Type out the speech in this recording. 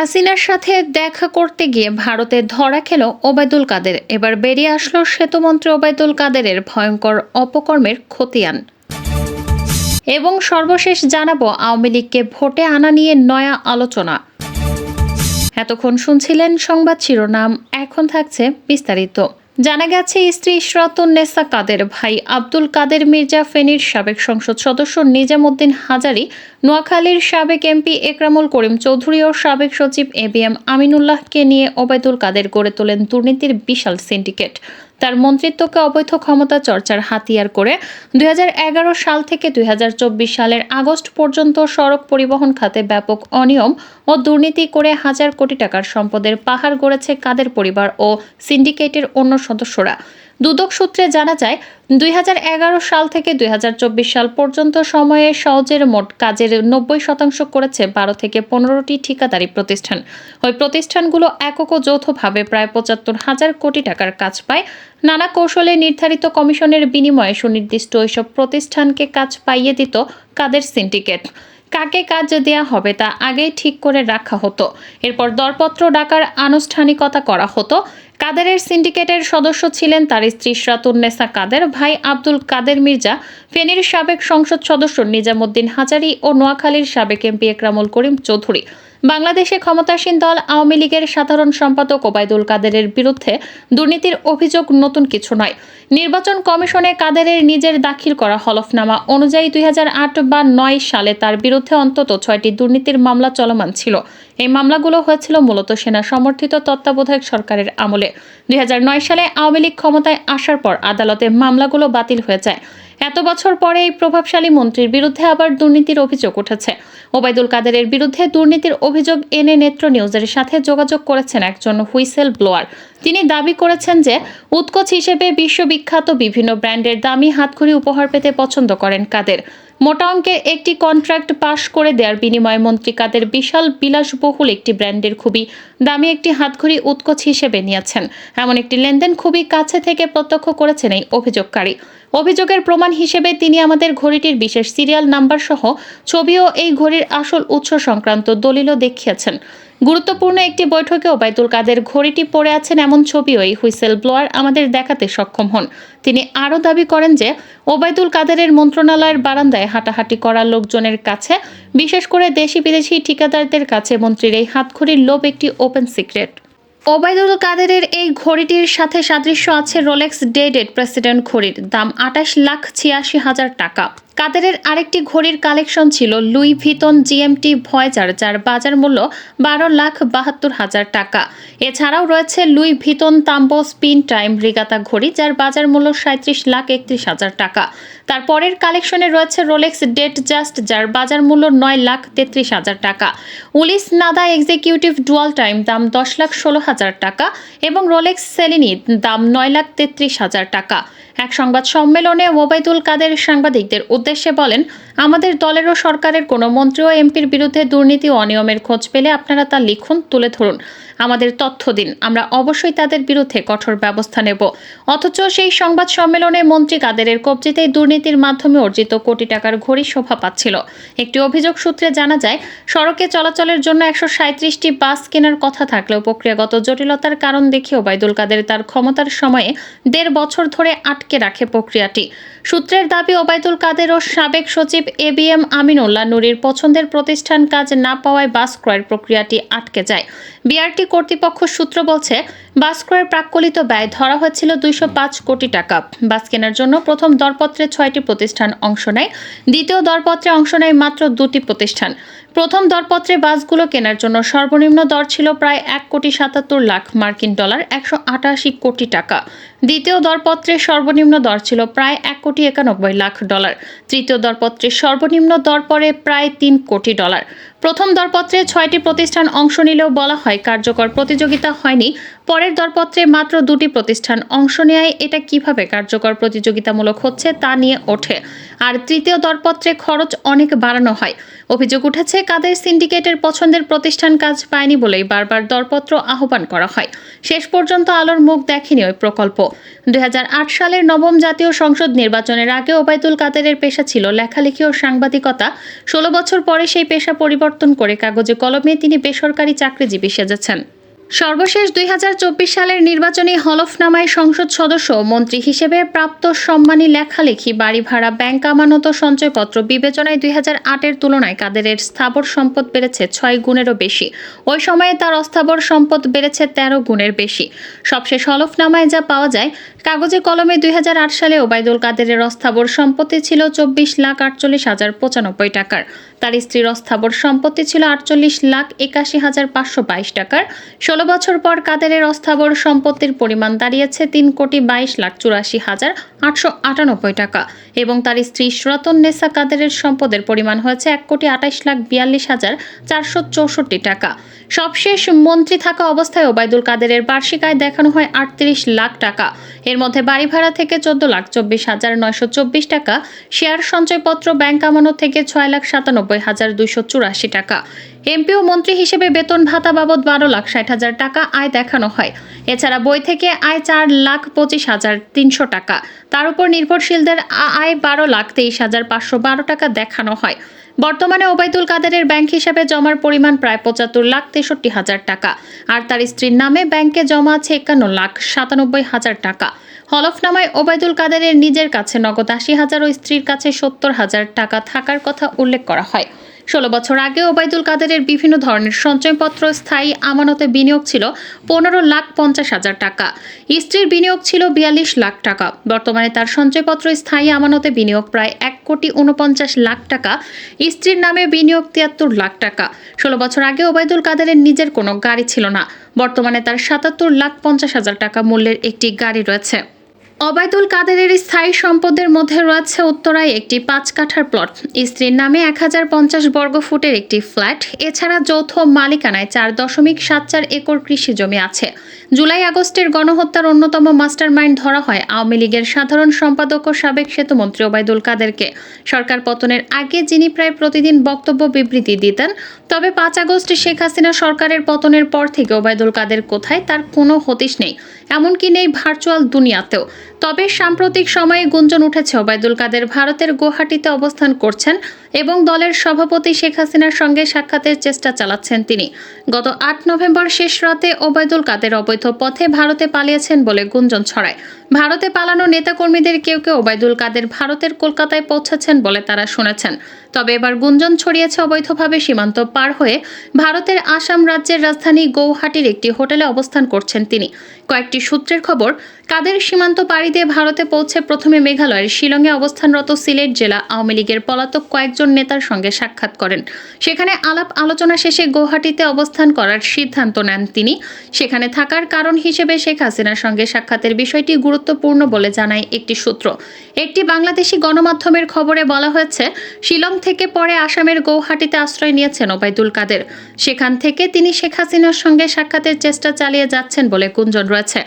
হাসিনার সাথে দেখা করতে গিয়ে ভারতে ধরা খেল ওবায়দুল কাদের। এবার বেরিয়ে আসলো সেতুমন্ত্রী ওবায়দুল কাদেরের ভয়ঙ্কর অপকর্মের খতিয়ান। এবং সর্বশেষ জানাব, আওয়ামী লীগকে ভোটে আনা নিয়ে নয়া আলোচনা। এতক্ষণ শুনছিলেন সংবাদ শিরোনাম, এখন থাকছে বিস্তারিত। জানা গেছে, স্ত্রী ইশরাতুন্নেসা কাদের, ভাই আব্দুল কাদের, মির্জা ফেনীর সাবেক সংসদ সদস্য নিজামুদ্দিন হাজারি নোয়াখালীর সাবেক এমপি একরামুল করিম চৌধুরী ও সাবেক সচিব এ বি এম আমিনুল্লাহকে নিয়ে ওবায়দুল কাদের গড়ে তোলেন দুর্নীতির বিশাল সিন্ডিকেট। তার মন্ত্রিত্বকে অবৈধ ক্ষমতা চর্চার হাতিয়ার করে দুই সাল থেকে দুই সালের আগস্ট পর্যন্ত সড়ক পরিবহন খাতে ব্যাপক অনিয়ম ও দুর্নীতি করে হাজার কোটি টাকার সম্পদের পাহাড় গড়েছে কাদের পরিবার ও সিন্ডিকেটের অন্য সদস্যরা। দুদক সূত্রে জানা যায় দু হাজার এগারো সাল থেকে দুই সাল পর্যন্ত সময়ে সহজের মোট কাজের নব্বই শতাংশ করেছে বারো থেকে পনেরোটি ঠিকাদারি প্রতিষ্ঠান। ওই প্রতিষ্ঠানগুলো একক যৌথভাবে প্রায় পঁচাত্তর হাজার কোটি টাকার কাজ পায়। নানা কৌশলে নির্ধারিত কমিশনের বিনিময়ে সুনির্দিষ্ট ওইসব প্রতিষ্ঠানকে কাজ পাইয়ে দিত কাদের সিন্ডিকেট। কাকে কাজ দেয়া হবে তা আগেই ঠিক করে রাখা হতো। এরপর দরপত্র ডাকার আনুষ্ঠানিকতা করা হতো। কাদেরের সিন্ডিকেটের সদস্য ছিলেন তার স্ত্রী শ্রাতুন্নেসা কাদের, ভাই আব্দুল কাদের মির্জা, ফেনীর সাবেক সংসদ সদস্য নিজামুদ্দিন হাজারি ও নোয়াখালীর সাবেক এমপি একরামুল করিম চৌধুরী। বাংলাদেশে ক্ষমতাসীন দল আওয়ামী লীগের সাধারণ সম্পাদক ওবায়দুল কাদেরের বিরুদ্ধে দুর্নীতির অভিযোগ নতুন কিছু নয়। নির্বাচন কমিশনে কাদেরের নিজের দাখিল করা হলফনামা অনুযায়ী দুই হাজার আট বা নয় সালে তার বিরুদ্ধে অন্তত ছয়টি দুর্নীতির মামলা চলমান ছিল। এই মামলাগুলো হয়েছিল মূলত সেনা সমর্থিত তত্ত্বাবধায়ক সরকারের আমলে। দুই হাজার নয় সালে আওয়ামী লীগ ক্ষমতায় আসার পর আদালতে মামলাগুলো বাতিল হয়ে যায়। এত বছর পরে এই প্রভাবশালী মন্ত্রীর বিরুদ্ধে আবার দুর্নীতির অভিযোগ উঠেছে। ওবায়দুল কাদেরের বিরুদ্ধে দুর্নীতির অভিযোগ এনে নেত্র নিউজের সাথে যোগাযোগ করেছেন একজন হুইসেল ব্লোয়ার। তিনি দাবি করেছেন যে, উৎকোচ হিসেবে বিশ্ববিখ্যাত বিভিন্ন ব্র্যান্ডের দামি হাতখড়ি উপহার পেতে পছন্দ করেন কাদের। মোটা অঙ্কের একটি কন্ট্রাক্ট পাশ করে দেওয়ার বিনিময়ে মন্ত্রী কাদের বিশাল বিলাসবহুল একটি ব্র্যান্ডের খুবই দামি একটি হাতঘড়ি উৎকোচ হিসেবে নিয়েছেন। এমন একটি লেনদেন খুবই কাছে থেকে প্রত্যক্ষ করেছেন এই অভিযোগকারী। অভিযোগের প্রমাণ হিসেবে তিনি আমাদের ঘড়িটির বিশেষ সিরিয়াল নাম্বার সহ ছবিও এই ঘড়ির আসল উৎস সংক্রান্ত দলিলও দেখিয়েছেন। গুরুত্বপূর্ণ একটি বৈঠকে ওবায়দুল কাদের ঘড়িটি পড়ে আছেন এমন ছবিও এই হুইসেল ব্লোয়ার আমাদের দেখাতে সক্ষম হন। তিনি আরও দাবি করেন যে, ওবায়দুল কাদেরের মন্ত্রণালয়ের বারান্দায় হাঁটাহাঁটি করা লোকজনের কাছে, বিশেষ করে দেশি বিদেশি ঠিকাদারদের কাছে মন্ত্রীর এই হাতঘড়ির লোভ একটি ওপেন সিক্রেট। ওবায়দুল কাদেরের এই ঘড়িটির সাথে সাদৃশ্য আছে রোলেক্স ডেডেড প্রেসিডেন্ট ঘড়ির। দাম আঠাশ লাখ ছিয়াশি হাজার টাকা। কাদেরের আরেকটি ঘড়ির কালেকশন ছিল লুই ভিতন জিএমটি ভয়েজার যার বাজার মূল্য বারো লাখ বাহাত্তর হাজার টাকা। এছাড়াও রয়েছে Louis Vuitton Tambour spin time regatta ঘড়ি, যার বাজার মূল্য সাঁত্রিশ লাখ একত্রিশ হাজার টাকা। তার পরের কালেকশনে রয়েছে রোলেক্স ডেট জাস্ট, যার বাজার মূল্য নয় লাখ তেত্রিশ হাজার টাকা। Ulysse Nardin executive dual time, দাম দশ লাখ ষোলো হাজার টাকা, এবং রোলেক্স সেলিনি, দাম নয় লাখ তেত্রিশ হাজার টাকা। এক সংবাদ সম্মেলনে ওবায়দুল কাদের সাংবাদিকদের উদ্দেশ্যে বলেন, আমাদের দলের ও সরকারের কোনো মন্ত্রী ও এমপির বিরুদ্ধে দুর্নীতি ও অনিয়মের খোঁজ পেলে আপনারা তা লিখুন, তুলে ধরুন। আমাদের তথ্য দিন, আমরা অবশ্যই তাদের বিরুদ্ধে কঠোর ব্যবস্থা নেব। অথচ সেই সংবাদ সম্মেলনে মন্ত্রী কাদেরের কবজিতেই দুর্নীতির মাধ্যমে অর্জিত কোটি টাকার ঘড়ি শোভা পাচ্ছিল। একটি অভিযোগ সূত্রে জানা যায়, সড়কে চলাচলের জন্য একশো সাঁত্রিশটি বাস কেনার কথা থাকলেও প্রক্রিয়াগত জটিলতার কারণ দেখে ওবায়দুল কাদের তার ক্ষমতার সময়ে দেড় বছর ধরে আটকে রাখে প্রক্রিয়াটি। সূত্রের দাবি, ওবায়দুল কাদের ও সাবেক সচিব এ বি এম আমিনুল্লাহ নুরির পছন্দের প্রতিষ্ঠান কাজ না পাওয়ায় বাস ক্রয়ের প্রক্রিয়াটি আটকে যায়। বিআরটি কর্তৃপক্ষ সূত্র বলছে, বাস ক্রয়ের প্রাক্কলিত ব্যয় ধরা হয়েছিল দুইশো পাঁচ কোটি টাকা। বাস কেনার জন্য প্রথম দরপত্রে ছয়টি প্রতিষ্ঠান অংশ নেয়, দ্বিতীয় দরপত্রে অংশ নেয় মাত্র দুটি প্রতিষ্ঠান। প্রথম দরপত্রে বাসগুলো কেনার জন্য সর্বনিম্ন দর ছিল প্রায় এক কোটি সাতাত্তর লাখ মার্কিন ডলার, একশো আটাশি কোটি টাকা। দ্বিতীয় দরপত্রের সর্বনিম্ন দর ছিল প্রায় এক কোটি একানব্বই লাখ ডলার। তৃতীয় দরপত্রের সর্বনিম্ন দর পরে প্রায় তিন কোটি ডলার। প্রথম দরপত্রে ছয়টি প্রতিষ্ঠান অংশ নিলেও বলা হয় কার্যকর প্রতিযোগিতা হয়নি। পরের দরপত্রে মাত্র দুটি প্রতিষ্ঠান অংশ নেয় এটা কীভাবে কার্যকর প্রতিযোগিতামূলক হচ্ছে তা নিয়ে ওঠে। আর তৃতীয় দরপত্রে খরচ অনেক বাড়ানো হয়। অভিযোগ উঠেছে, কাদের সিন্ডিকেটের পছন্দের প্রতিষ্ঠান কাজ পায়নি বলেই বারবার দরপত্র আহ্বান করা হয়। শেষ পর্যন্ত আলোর মুখ দেখেনি ওই প্রকল্প। দুই হাজার আট সালের নবম জাতীয় সংসদ নির্বাচনের আগে ওবায়দুল কাদেরের পেশা ছিল লেখালেখি ও সাংবাদিকতা। ষোলো বছর পরে সেই পেশা পরিবর্তন করে কাগজে কলমে তিনি বেসরকারি চাকরিজীবী সেজেছেন। সর্বশেষ দু হাজার চব্বিশ সালের নির্বাচনী হলফনামায় সংসদ সদস্য, মন্ত্রী হিসেবে প্রাপ্ত সম্মানী লেখালেখি বাড়ি ভাড়া ব্যাংক আমানত সঞ্চয়পত্র বিবেচনায় দুই এর তুলনায় কাদেরের স্থাবর সম্পদ বেড়েছে ছয় গুণেরও বেশি। ওই সময়ে তার অস্থাবর সম্পদ বেড়েছে তেরো গুণের বেশি। সবশেষ হলফনামায় যা পাওয়া যায়, কাগজে কলমে দুই হাজার আট সালে ওবায়দুল কাদেরের অস্থাবর সম্পত্তি ছিল চব্বিশ লাখ আটচল্লিশ হাজার পঁচানব্বই টাকার। তার স্ত্রীর অস্থাবর সম্পত্তি ছিল আটচল্লিশ লাখ একাশি হাজার পাঁচশো বাইশ টাকার। ষোলো বছর পর কাদেরের অস্থাবর সম্পত্তির পরিমাণ দাঁড়িয়েছে তিন কোটি বাইশ লাখ চুরাশি হাজার আটশো আটানব্বই টাকা এবং তার স্ত্রী রতন নেসা কাদেরের সম্পদের পরিমাণ হয়েছে এক কোটি আটাইশ লাখ বিয়াল্লিশ হাজার চারশো চৌষট্টি টাকা। সবশেষ মন্ত্রী থাকা অবস্থায় ওবায়দুল কাদেরের বার্ষিক আয় দেখানো হয় আটত্রিশ লাখ টাকা। এর মধ্যে বাড়ি ভাড়া থেকে চোদ্দ লাখ চব্বিশ হাজার নয়শো চব্বিশ টাকা, শেয়ার সঞ্চয়পত্র ব্যাংক আমানত থেকে ছয় লাখ সাতানব্বই হাজার দুইশো চুরাশি টাকা। এমপি ও মন্ত্রী হিসেবে বেতন ভাতা বাবদ বারো লাখ ষাট হাজার টাকা আয় দেখানো হয়। এছাড়া বই থেকে আয় চার লাখ পঁচিশ হাজার তিনশো টাকা। তার উপর নির্ভরশীলদের আয় বারো লাখ তেইশ হাজার পাঁচশো বারো টাকা দেখানো হয়। বর্তমানে ওবায়দুল কাদেরের ব্যাংক হিসাবে জমার পরিমাণ প্রায় পঁচাত্তর লাখ তেষট্টি হাজার টাকা। আর তার স্ত্রীর নামে ব্যাংকে জমা আছে একান্ন লাখ সাতানব্বই হাজার টাকা। হলফনামায় ওবায়দুল কাদেরের নিজের কাছে নগদ আশি হাজার ও স্ত্রীর কাছে সত্তর হাজার টাকা থাকার কথা উল্লেখ করা হয়। ষোলো বছর আগে ওবায়দুল কাদেরের বিভিন্ন ধরনের সঞ্চয়পত্র স্থায়ী আমানতে বিনিয়োগ ছিল পনেরো লাখ পঞ্চাশ হাজার টাকা। স্ত্রীর বিনিয়োগ ছিল বিয়াল্লিশ লাখ টাকা। বর্তমানে তার সঞ্চয়পত্র স্থায়ী আমানতে বিনিয়োগ প্রায় এক কোটি উনপঞ্চাশ লাখ টাকা। স্ত্রীর নামে বিনিয়োগ তিয়াত্তর লাখ টাকা। ষোলো বছর আগে ওবায়দুল কাদেরের নিজের কোনো গাড়ি ছিল না। বর্তমানে তার সাতাত্তর লাখ পঞ্চাশ হাজার টাকা মূল্যের একটি গাড়ি রয়েছে। অবায়দুল কাদেরের স্থায়ী সম্পদের মধ্যে রয়েছে উত্তরায় একটি পাঁচ কাঠার প্লট। স্ত্রীর নামে এক হাজার পঞ্চাশ বর্গ ফুটের একটি ফ্ল্যাট। এছাড়া যৌথ মালিকানায় চার দশমিক সাত চার একর কৃষি জমি আছে। জুলাই আগস্টের গণহত্যার অন্যতম মাস্টারমাইন্ড ধরা হয় আওয়ামী লীগের সাধারণ সম্পাদক ও সাবেক সেতুমন্ত্রী ওবায়দুল কাদেরকে। সরকার পতনের আগে যিনি প্রায় প্রতিদিন বক্তব্য বিবৃতি দিতেন, তবে পাঁচ আগস্ট শেখ হাসিনা সরকারের পতনের পর থেকে ওবায়দুল কাদের কোথায় তার কোনো হদিশ নেই, এমনকি নেই ভার্চুয়াল দুনিয়াতেও। তবে সাম্প্রতিক সময়ে গুঞ্জন উঠেছে ওবায়দুল কাদের ভারতের গুয়াহাটিতে অবস্থান করছেন এবং দলের সভাপতি শেখ হাসিনার সঙ্গে সাক্ষাতের চেষ্টা চালাচ্ছেন তিনি। গত আট নভেম্বর শেষ রাতে ওবায়দুল কাদের অবৈধ পথে ভারতে পালিয়েছেন বলে গুঞ্জন ছড়ায়। ভারতে পালানো নেতাকর্মীদের কেউ কেউ ওবায়দুল কাদের ভারতের কলকাতায় পৌঁছেছেন বলে তারা শুনেছেন। তবে এবার গুঞ্জন ছড়িয়েছে অবৈধভাবে সীমান্ত পার হয়ে ভারতের আসাম রাজ্যের রাজধানী গৌহাটির একটি হোটেলে অবস্থান করছেন তিনি। কয়েকটি সূত্রের খবর কাদের সীমান্ত পাড়ি দিয়ে ভারতে পৌঁছে প্রথমে মেঘালয়ের শিলংয়ে অবস্থানরত সিলেট জেলা আওয়ামী লীগের পলাতক কয়েকজন নেতার সঙ্গে সাক্ষাৎ করেন। সেখানে আলাপ আলোচনা শেষে গৌহাটিতে অবস্থান করার সিদ্ধান্ত নেন তিনি। সেখানে থাকার কারণ হিসেবে শেখ হাসিনার সঙ্গে সাক্ষাতের বিষয়টি গুরুত্বপূর্ণ বলে জানায় একটি সূত্র। একটি বাংলাদেশি গণমাধ্যমের খবরে বলা হয়েছে, শিলং থেকে পরে আসামের গৌহাটিতে আশ্রয় নিয়েছেন ওবায়দুল কাদের। সেখান থেকে তিনি শেখ হাসিনার সঙ্গে সাক্ষাতের চেষ্টা চালিয়ে যাচ্ছেন বলে গুঞ্জন রয়েছে।